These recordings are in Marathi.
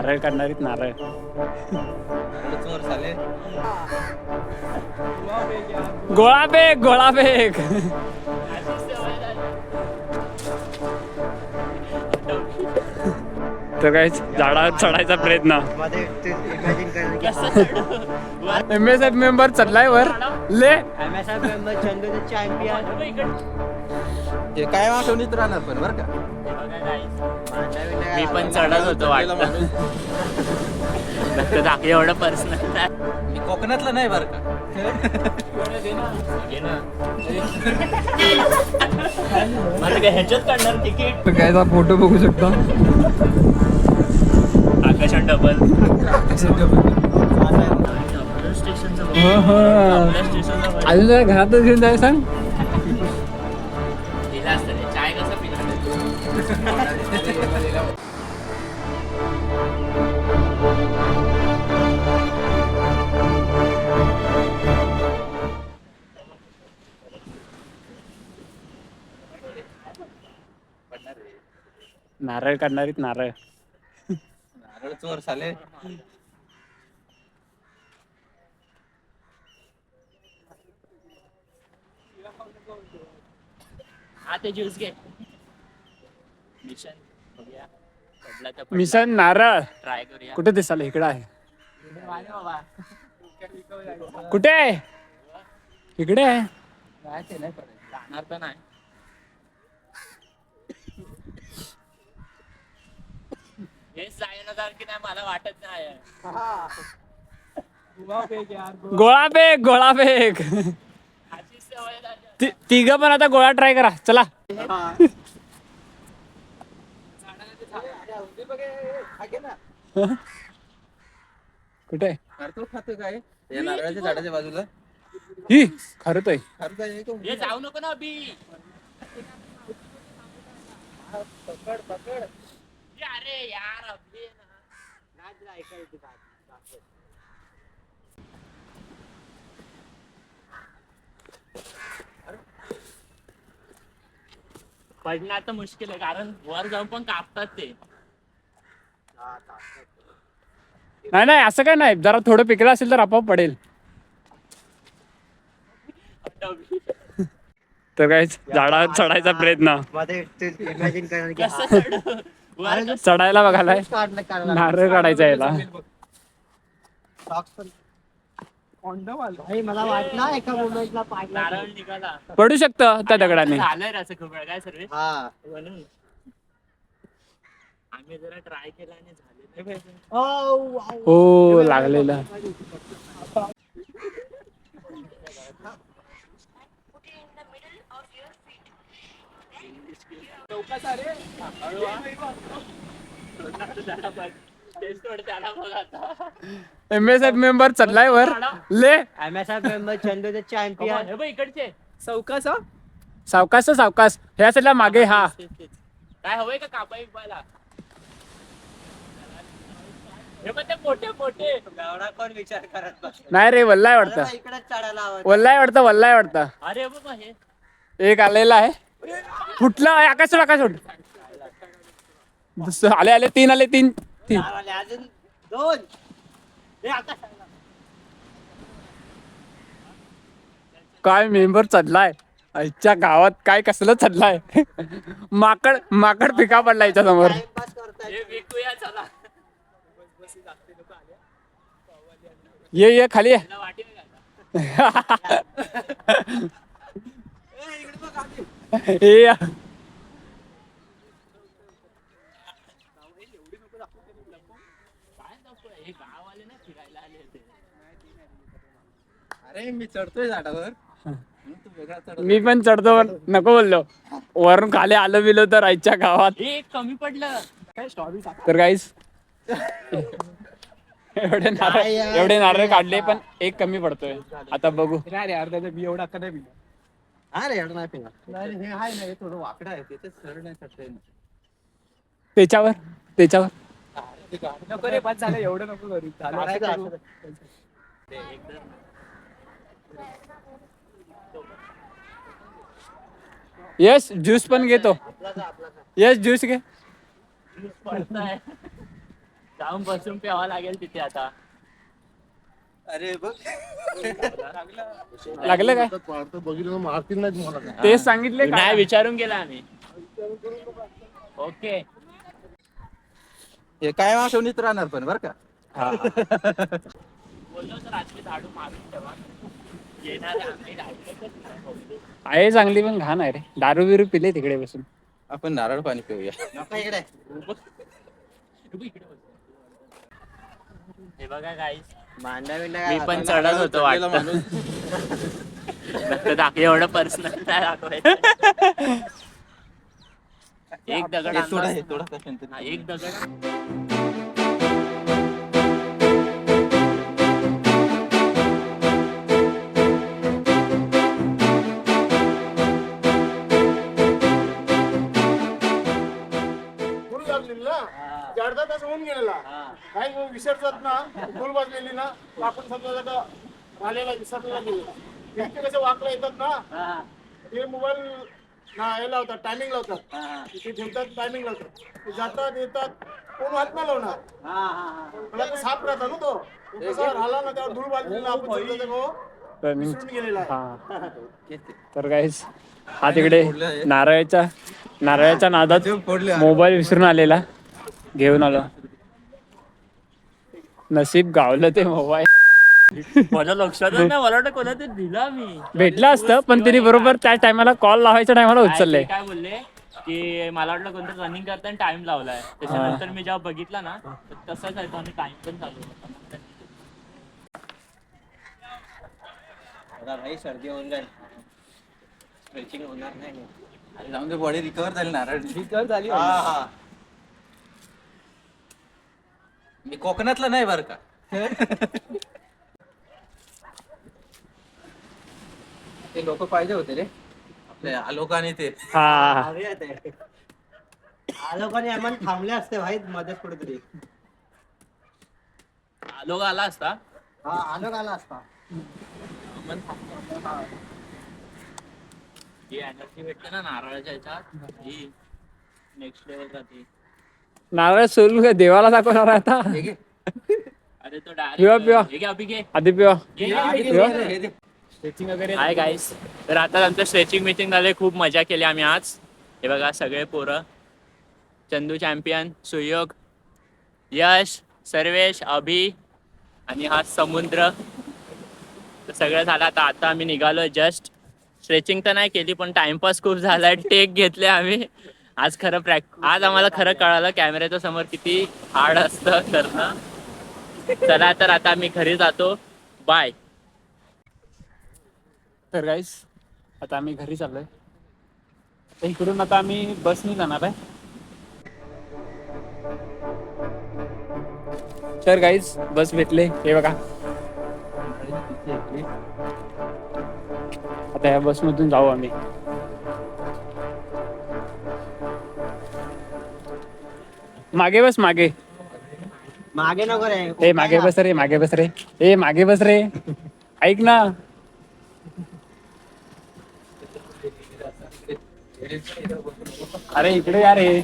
नारळ काढणारीत नारळ. चोर गोळा फेक गोळा फेक तर काय झाडावर चढायचा प्रयत्न. एम एस एफ मेंबर चढलाय वर. ले. M S F member Chandu champion हे काय आठवणीत राहणार पण बरं का? मी पण चढत होतो दाखले एवढं पर्सनल मी कोकणातला नाही बरं का. ह्याच्यात काढणार तिकीट? काय फोटो बघू शकता. आकाश डबल स्टेशनचं स्टेशनला अजून जरा घरातच घेऊन जाय सांग. नारळ काढणारीत नारळ. नारळ चोर साले. हा ते ज्यूस घे. मिशन बघूया. पडला तर मिशन नारळ. ट्राय करूया. कुठे दिसाल इकडं आहे. वाले बाबा. कुठे आहे? इकडे आहे. जाणार तर नाही. की नाही मला वाटत नाही गोळा फेक गोळा. फेक अशी सवय झाली. ति- तिघं पण आता गोळा ट्राय करा चला. कुठे? खातो खातो काय? या नारळाच्या झाडाच्या बाजूला. ही खरंच आहे खातो हे? हे जाऊ नको ना अभि ये अरे यार अभि. पडणं आता मुश्किल आहे कारण वर जाऊन पण कापतात ते. नाही नाही असं काय नाही. जरा थोडं पिकलं असेल तर आपोआप पडेल. तर काय झाडावर चढायचा प्रयत्न. मध्ये इमॅजिन करणं की कसं चढू? चढायला काढलं नारळ काढायचा याला. Socks पण भाई, मला वाटलं एका मोमेंटला पाडला नारळ निघाला पडू शकतं त्या दगडाने झालंय रे असं खूप वेळ काय सर्विस हा म्हणून आम्ही जरा ट्राय केला आणि झाले नाही. Oh, wow. हो लागलेलं टेस्ट वाटते त्याला बघ आता. एम एस एफ मेंबर चढलाय वर. ले. M S F member Chandu champion. हे बघ इकडचे. सावकाश सावकाश सावकाश ह्या साईडला मागे हा. काय हवंय का कापाई बिपायला हे बघ ते मोठे मोठे एवढा कोण विचार करत बस नाही रे वल्लाय वाटतं. वल्लाय वाटतं वल्लाय वाटतं. अरे बाबा हे. एक आलेला आहे. फुटला आहे आकाश सोड आकाश सोड. दुसरं- आले आले तीन आले तीन. तीन. आले, अजून दोन. हे काय मेंबर चढलाय? आईच्या गावात काय कसलं चढलाय? माकड माकड पिका पडला याच्या समोर. टाइमपास करताय. हे विकूया चला. ये ये खाली ये. वाटी नाही घालणार. हे गाववाले ना फिरायला आले होते अरे मी चढतोय. झाडावर मी पण चढतो पण नको बोललो. वरून खाली आलं बिलो तर आईच्या गावात. एक कमी पडलं. तर काहीच एवढे नारळ एवढे नारळ काढले पण एक कमी पडतोय. आता बघू. अरे एवढं नाही पिणार. नाही हे आहे ना हे थोडं वाकडं आहे सरळ नाही. त्याच्यावर? त्याच्यावर? नको रे बस झालं एवढं नको करू. करायचं असं. यस ज्यूस पण घेतो. यस ज्यूस घे. पडताय जाऊन बसून प्यावा लागेल तिथे आता. अरे बघ. लागलं काय? बघितलं मारतील नाही तुम्हाला. तेच सांगितले काय? विचारून गेला आम्ही. ओके. हे काय आठवणीत राहणार पण बरं का. आहे चांगली पण घाण आहे रे. दारू बिरू पिले तिकडे बसून. आपण नारळ पाणी पिऊया. हे बघा काहीच बिंडा मी पण चढत होतो वाटतं. एवढं पर्सनल नाही दाखवायचं. एक दगड आणला असता. एक दगड. विसरतात ना फुल वाजलेली ना तर आपण समजा आता राहिलेला विसरलेला गेलेला इथे कसे वाकला येतात ना. ते मोबाईल ना हे लावतात टायमिंग लावतात. तिथे ठेवतात टायमिंग लावतात. ते जातात येतात कोण हात नाही लावणार. मला तो साफ राहता ना तो. तो कसा राहिला ना त्यावर धूळ वाजलेली ना आपण हो, Running. विसरून गेलेला आहे. हा. तर काहीच हा तिकडे नारळाच्या नारळाच्या नादात मोबाईल विसरून आलेला. घेऊन आलो. नशीब गावलं ते मोबाईल. माझ्या लक्षातच नाही मला वाटतं कोणा ते दिला मी. भेटलं असतं पण तिने बरोबर त्या टायमाला कॉल लावायच्या टायमाला उचलले. काय बोलले की मला वाटलं कोणतं रनिंग करताना टाइम लावलाय. त्याच्यानंतर मी जेव्हा बघितला ना तर तसाच आहे तो आणि टाइम पण चालू होता. भाई सर्दी होऊन जाईल. स्ट्रेचिंग होणार नाही. जाऊन बॉडी रिकवर झाली नारळ रिकवर झाली हा, हा. मी कोकणातला नाही बर का? ते लोक पाहिजे होते रे. आपले आलोकाने ते. हा. लोकांनी आम्हाला थांबले असते भाई मध्येच कुठेतरी. आलो का आला असता? हा आलो आला असता. ही एनर्जी भेटते ना नारळाच्या ह्याच्यात ही नेक्स्ट लेवल राहते नारळ सोलू का देवाला दाखवणार आहे आता. घे. अरे तो पिवा, पिवा. आधी पिवा. स्ट्रेचिंग वगैरे हाय गाईस तर आता आमचं स्ट्रेचिंग मिटिंग झाले खूप मजा केली आम्ही आज. हे बघा सगळे पोरं. चंदू चॅम्पियन सुयोग यश सर्वेश अभि आणि हा समुद्र. तर सगळं झालं. आता आता आम्ही निघालो. जस्ट स्ट्रेचिंग तर नाही केली पण टाइमपास खूप झालाय टेक घेतले आम्ही. आज खरं प्रॅक आज आम्हाला खरं कळालं कॅमेऱ्याच्या समोर किती हार्ड असतं करणं. चला तर आता आम्ही घरी जातो. बाय तर गाईस आता आम्ही घरी चाललोय. तर इकडून आता आम्ही बसनी जाणार आहे. तर गाईज बस भेटले. हे बघा. आता या बसमधून जाऊ आम्ही. मागे बस मागे. मागे नको रे ए मागे बस रे मागे बस रे. ए मागे बस रे. ऐक ना. अरे इकडे या रे.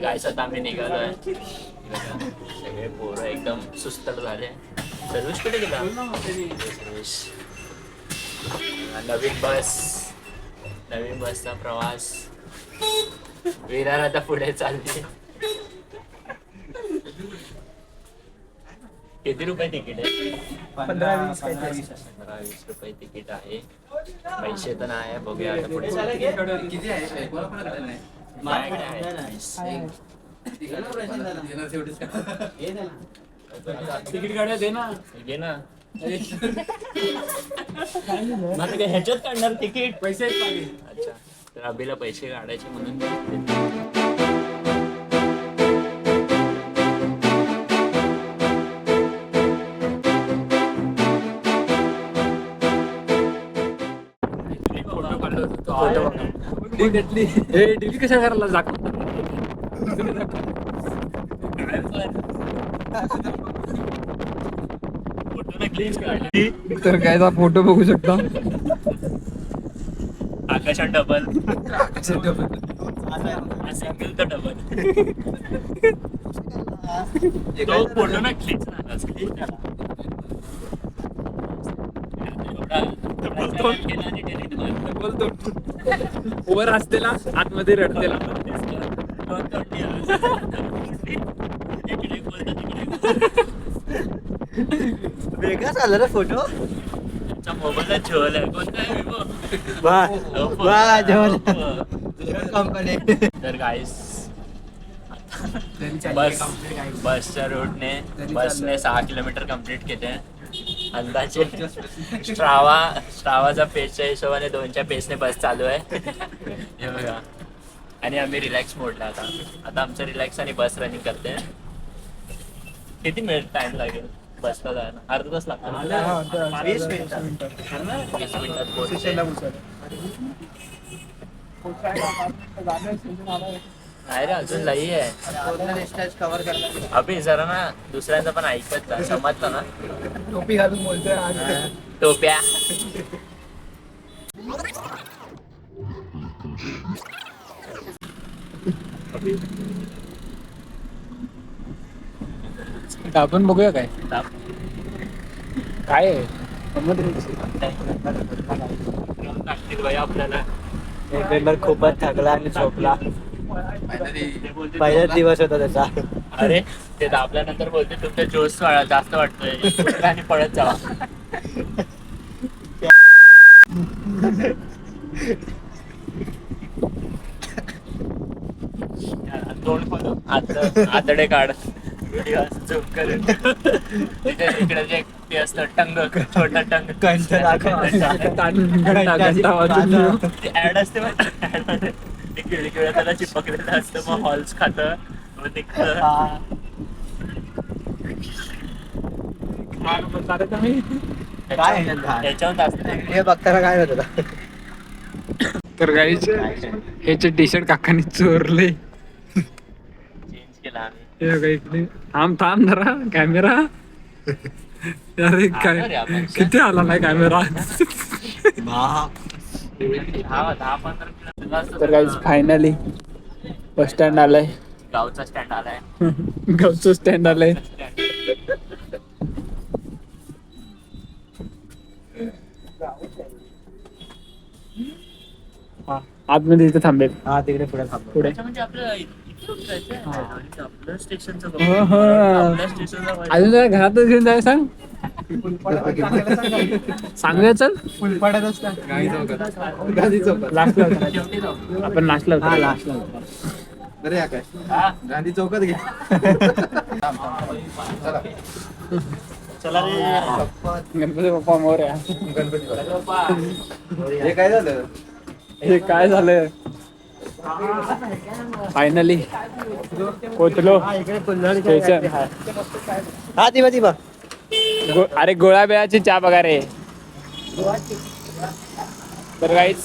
गायस आता आम्ही निघालोय. सगळे पोरं एकदम सुस्तट झाले सर्विस कुठे गेला? सर्विस. नवीन बस. नवीन बसचा प्रवास. विरार आता पुढे चालली. किती रुपये तिकीट आहे? पंधरा वीस पंधरा वीस. रुपये तिकीट आहे. पैसे तर नाही आहे बघूया आता पुढे किती आहे? माझ्याकडे आहे. का? तिकीट काढूया दे ना. घे ना. आता काय ह्याच्यात काढणार तिकीट? पैसे. अच्छा. तर अभिला पैसे काढायचे म्हणून हे डिलीट कशा करायला दाखव. तर काय फोटो बघू शकता. आकाशात डबल सिंगल तर डबल तो फोटो ना ना वर असतेला आतमध्ये रडतेला. इकडे बोलतो तिकडे वेगळाच आला रे फोटो? वा. वा जेवण. कंपनी तर गाईस बस बसच्या रोडने बसने सहा किलोमीटर कंप्लीट केले. अंदाजे स्ट्रावा स्ट्रावाचा पेजच्या हिशोबाने दोनच्या पेजने बस चालू आहे. हे बघा. आणि आम्ही रिलॅक्स मोडला आता. आता आमचं रिलॅक्स आणि बस रनिंग करते. किती मिनिट टाइम लागेल? बसला जायला अर्धा तास लागतो ना? वीस मिनिटं. वीस मिनिटात पोहोचते नाही रे अजून लई आहे. पूर्ण डिस्टन्स कव्हर करणार अभि जरा ना दुसऱ्यांचं पण ऐकत जा. समजतं ना? टोपी घालून बोलतोय टोप्या. आपण बघूया काय. काय आपल्याला मेंबर खूपच थकला आणि झोपला. पहिलाच दिवस होता त्याचा. अरे ते दाबल्यानंतर बोलते तुमचा जोश जास्त वाटतोय. आणि पळत जावा. आत- आतडे काढ. व्हिडिओ झूम करून. तिथे इकडे जे ते असतं टंग छोटा टंग. कंठ दाखव. ते ऍड असते मग त्याला चिपकलेलं असतं. हॉल्स खात. मग निघतं. काय? त्याच्यावर असतं हे बघताना काय होत? होता तर गाईच ह्याचे टी शर्ट काकांनी चोरले. चेंज केला आम्ही. हे बघा इकडे थांब थांब जरा कॅमेरा अरे काय. किती आला नाही कॅमेरा तर गाईज फायनली बस स्टँड आलाय गावचा स्टँड आलाय गावचं स्टँड आलंय हा, आतमध्ये इथे थांबेल हा तिकडे पुढे थांबलो पुढे म्हणजे आपलं अजून जरा घरातच घेऊन जाय सांग सांगूया चल लास्टला. आपण लास्टला हा लास्टला हा? गांधी चौकात घे. गणपती बाप्पा मोरया बाप्पा. हे काय झालं हे काय झालं फायनली पोचलो. हा स्टेशन. हा ती ती बघ गो- अरे गोळ्या बिळाची चहा बघा रे. तर गाईच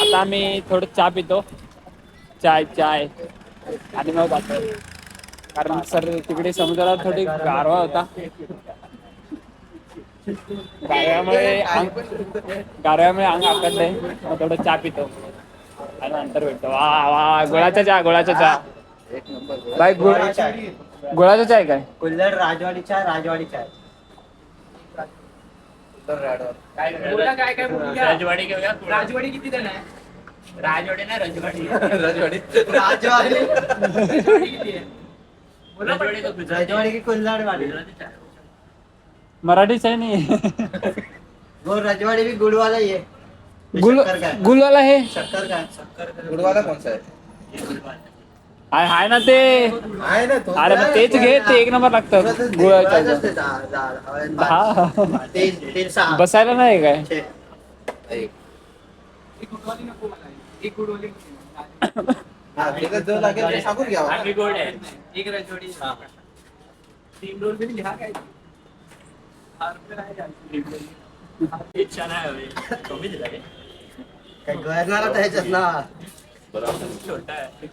आता आम्ही थोडं चहा पितो. चाय चाय. आणि मग जातो कारण सर तिकडे समुद्रात थोडी गारवा होता. गारव्यामुळे अंग गारव्यामुळे अंग आकडलंय मग थोडं चहा पितो. आणि नंतर भेटतो. वा वा गोळाचा चहा गोळाचा चहा बाय गुळ गुळाचा चहा आहे. काय कुल्हाड. राजवाडी घेऊया राजवाडी किती जण आहे? राजवाडी ना राजवाडी. राजवाडी. राजवाडी. राजवाडी? राजवाडी की कुल्हाडवाडी गुजरातीच आहे. मराठीच आहे नाही वो राजवाडी भी गुड़वाला ही है गुल शक्कर का है? गुलवाला हे शक्कर है गुडवाला कोणचा आहे? ना ते. आहे ना तो. अरे मग तेच घे ते एक नंबर लागतं. गुळाचं गुळाच्या असते दहा- दहा- दहा तीन तीन सहा. बसायला नाही काय? छे. हा, तिला जो लागेल ते सांगून घ्यावा काय गळणार आता ह्याच्यात ना. छोटा आहे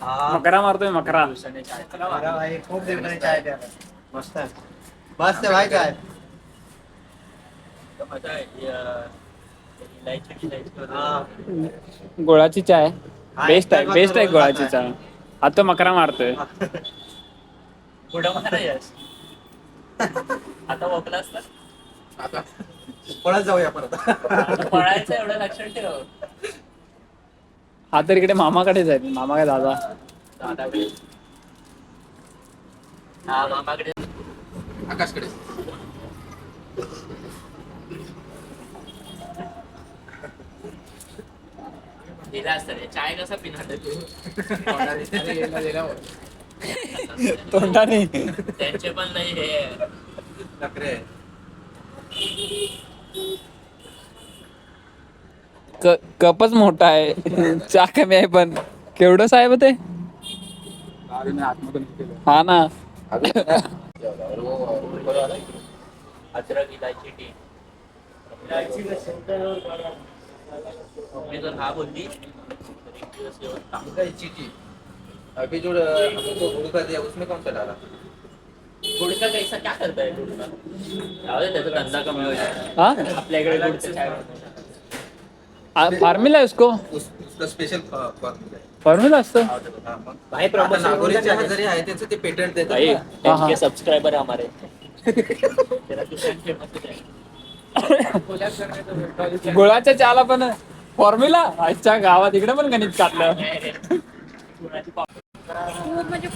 हा. मकरा मारतोय मकरा. भाई खूप दिवसांनी चाय मस्त आहे. भाई काय गुळाची चाय. बेस्ट आहे बेस्ट आहे गुळाची चहा आता मकरा मारतोय. पुढं मारा यश आता वकलास तर आता. पळत जाऊया परत आता. पळायचं एवढं लक्षात ठेव. हा तर इकडे मामाकडे जाईल. मामा काय दादा. दादाकडे. हा मामाकडे. आकाशकडे. दिला असतं रे चाय कसा पिणार रे तू? तोंडाने. त्यांचे पण नाही हे. नखरे. क- कपच मोठा आहे. चहा कमी आहे पण केवढं साहेब ते? हा ना. अद्रक इलायची टी मी जर हा? बोलली तर एक दिवस जेवण तांबडं. चीटी अभी जो हमको गुड़ का दिया उसमें कौन सा डाला गुडका कैसा क्या करता गुडका जाऊ दे त्याचा धंदा कमी होईल हा? आपल्या इकडे गुडचं चाय फार्मिला आहे उसको उस, उसका स्पेशल फॉर्म्युला फॉर्म्युला असतो? हा, मग. भाई आता प्रमोशन जरी आहे त्याचं ते पेटंट देतात भाई ना. हाँ, हाँ। के सब्सक्राइबर है हमारे. तेरा दुकान है गुळाच्या चहाला पण फॉर्म्युला आजच्या गावात इकडे पण गणित काढलं. म्हणजे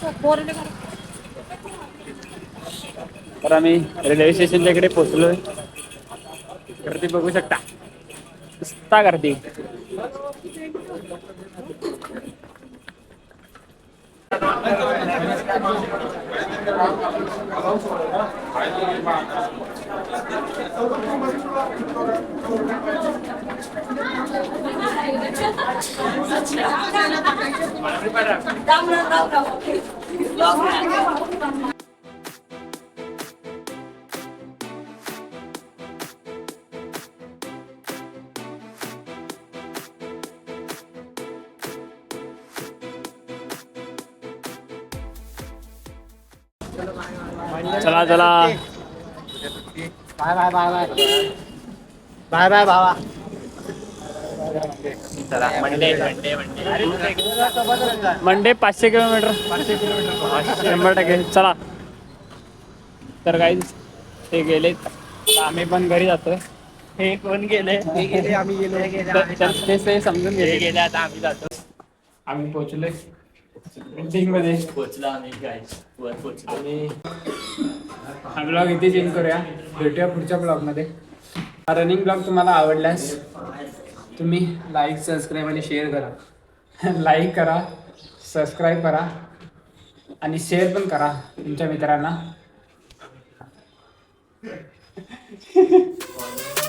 तर आम्ही रेल्वे स्टेशनच्या इकडे पोहोचलोय. गर्दी बघू शकता. नुसता गर्दी चला चला. Bye bye bye bye. Bye bye बाबा चला मंडे मंडे मंडे. मंडे पाचशे किलोमीटर. पाचशे किलोमीटर शंभर टक्के. चला. तर काही ते गेले आम्ही पण घरी जातोय. हे कोण गेले? हे गेले आम्ही गेलो. ते समजून हे गेले. गेले आता आम्ही जातो. आम्ही पोहोचलोय. मीटिंगमध्ये. पोचलो आम्ही. वर पोचलो आणि हा ब्लॉग इथे चेंज करूया. भेटूया पुढच्या ब्लॉगमध्ये हा रनिंग ब्लॉग तुम्हाला आवडल्यास तुम्ही लाईक सबस्क्राईब आणि शेअर करा. लाईक करा सबस्क्राईब करा आणि शेअर पण करा तुमच्या मित्रांना.